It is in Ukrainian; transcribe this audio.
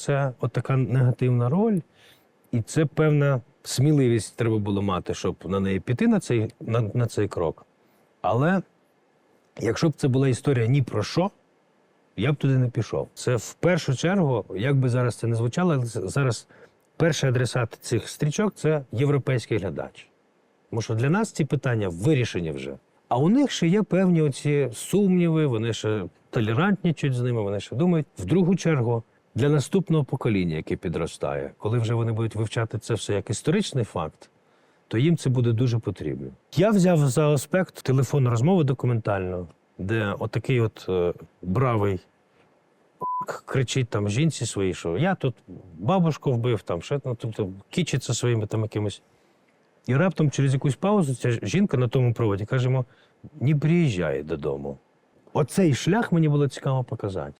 Це от така негативна роль, і це певна сміливість треба було мати, щоб на неї піти на цей, на, на цей крок. Але якщо б це була історія ні про що, я б туди не пішов. Це в першу чергу, як би зараз це не звучало, але зараз перший адресат цих стрічок це європейський глядач. Тому що для нас ці питання вирішені вже. А у них ще є певні оці сумніви, вони ще толерантнічать з ними, вони ще думають. В другу чергу, для наступного покоління, яке підростає, коли вже вони будуть вивчати це все як історичний факт, то їм це буде дуже потрібно. Я взяв за аспект телефонну розмову документальну, де отакий от е, бравий кричить там жінці своїй, що я тут бабушку вбив, там ще ну, тобто кічиться своїми там якимось. І раптом через якусь паузу ця жінка на тому проводі каже йому: не приїжджай додому. Оцей шлях мені було цікаво показати.